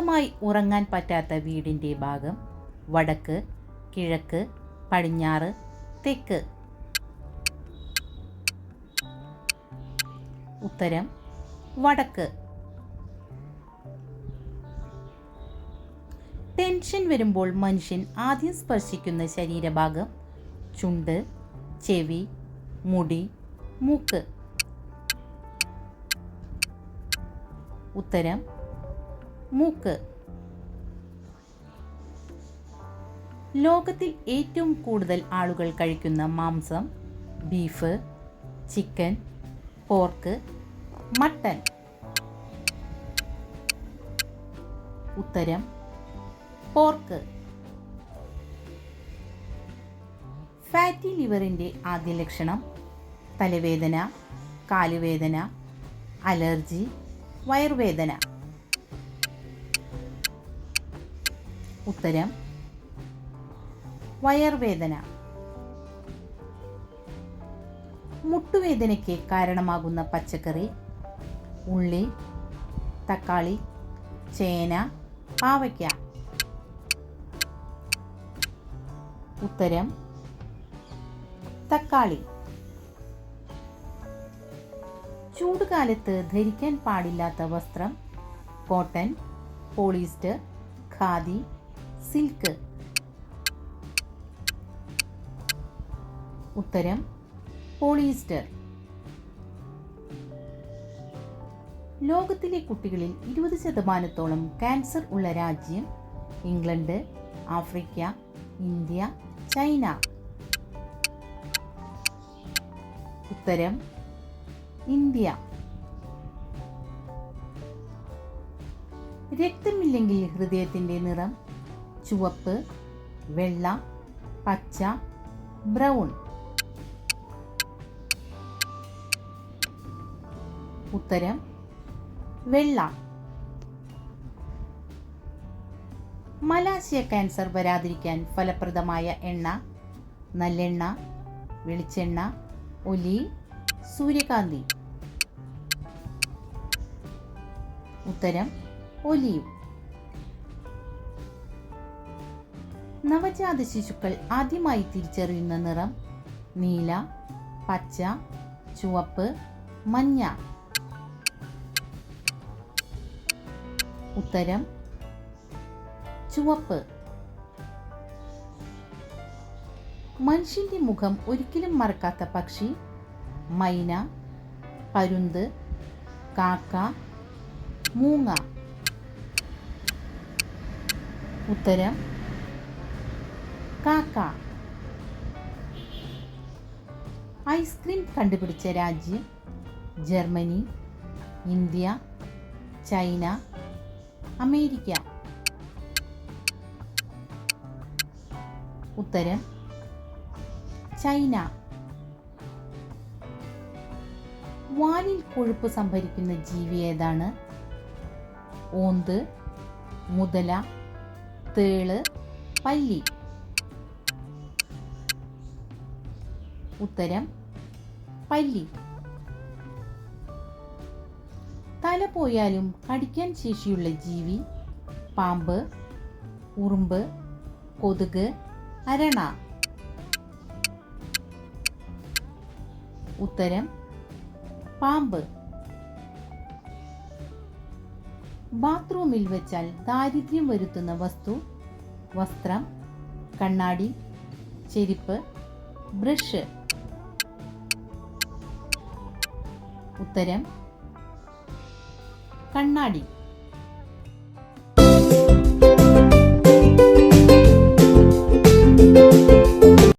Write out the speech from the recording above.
സ്വസ്ഥമായി ഉറങ്ങാൻ പറ്റാത്ത വീടിന്റെ ഭാഗം വടക്ക് കിഴക്ക് പടിഞ്ഞാറ് തെക്ക്. ഉത്തരം വടക്ക്. ടെൻഷൻ വരുമ്പോൾ മനുഷ്യൻ ആദ്യം സ്പർശിക്കുന്ന ശരീരഭാഗം ചുണ്ട് ചെവി മുടി മൂക്ക്. ഉത്തരം മൂക്ക്. ലോകത്തിൽ ഏറ്റവും കൂടുതൽ ആളുകൾ കഴിക്കുന്ന മാംസം ബീഫ് ചിക്കൻ പോർക്ക് മട്ടൻ ഉത്തരം പോർക്ക്. ഫാറ്റി ലിവറിന്റെ ആദ്യ ലക്ഷണം തലവേദന കാലുവേദന അലർജി വയറുവേദന. ഉത്തരം. വയർവേദന. മുട്ടുവേദനയ്ക്ക് കാരണമാകുന്ന പച്ചക്കറി ഉള്ളി തക്കാളി ചേന പാവയ്ക്ക. ഉത്തരം തക്കാളി. ചൂടുകാലത്ത് ധരിക്കാൻ പാടില്ലാത്ത വസ്ത്രം കോട്ടൺ പോളിസ്റ്റർ ഖാദി സിൽക്ക്. ഉത്തരം പോളിസ്റ്റർ. ലോകത്തിലെ കുട്ടികളിൽ ഇരുപത് ശതമാനത്തോളം ക്യാൻസർ ഉള്ള രാജ്യം ഇംഗ്ലണ്ട് ആഫ്രിക്ക ഇന്ത്യ ചൈന. ഉത്തരം ഇന്ത്യ. രക്തമില്ലെങ്കിൽ ഹൃദയത്തിന്റെ നിറം ചുവപ്പ് വെള്ള പച്ച ബ്രൗൺ. ഉത്തരം വെള്ള. മലാശയ ക്യാൻസർ വരാതിരിക്കാൻ ഫലപ്രദമായ എണ്ണ നല്ലെണ്ണ വെളിച്ചെണ്ണ ഒലി സൂര്യകാന്തി. ഉത്തരം ഒലീവ്. നവജാത ശിശുക്കൾ ആദ്യമായി തിരിച്ചറിയുന്ന നിറം നീല പച്ച ചുവപ്പ് മഞ്ഞ. ഉത്തരം ചുവപ്പ്. മനുഷ്യന്റെ മുഖം ഒരിക്കലും മറക്കാത്ത പക്ഷി മൈന പരുന്ത് കാക്ക മൂങ്ങ. ഉത്തരം കാക്ക. ഐസ്ക്രീം കണ്ടുപിടിച്ച രാജ്യം ജർമ്മനി ഇന്ത്യ ചൈന അമേരിക്ക. ഉത്തരം ചൈന. വാലിൽ കൊഴുപ്പ് സംഭരിക്കുന്ന ജീവി ഏതാണ്? ഓന്ത് മുതല തേൾ പല്ലി. ഉത്തരം പല്ലി. തല പോയാലും കടിക്കാൻ ശേഷിയുള്ള ജീവി പാമ്പ് ഉറുമ്പ് കൊതുക് അരണ. ഉത്തരം പാമ്പ്. ബാത്റൂമിൽ വെച്ചാൽ ദാരിദ്ര്യം വരുത്തുന്ന വസ്തു വസ്ത്രം കണ്ണാടി ചെരിപ്പ് ബ്രഷ്. ഉത്തരം കണ്ണാടി.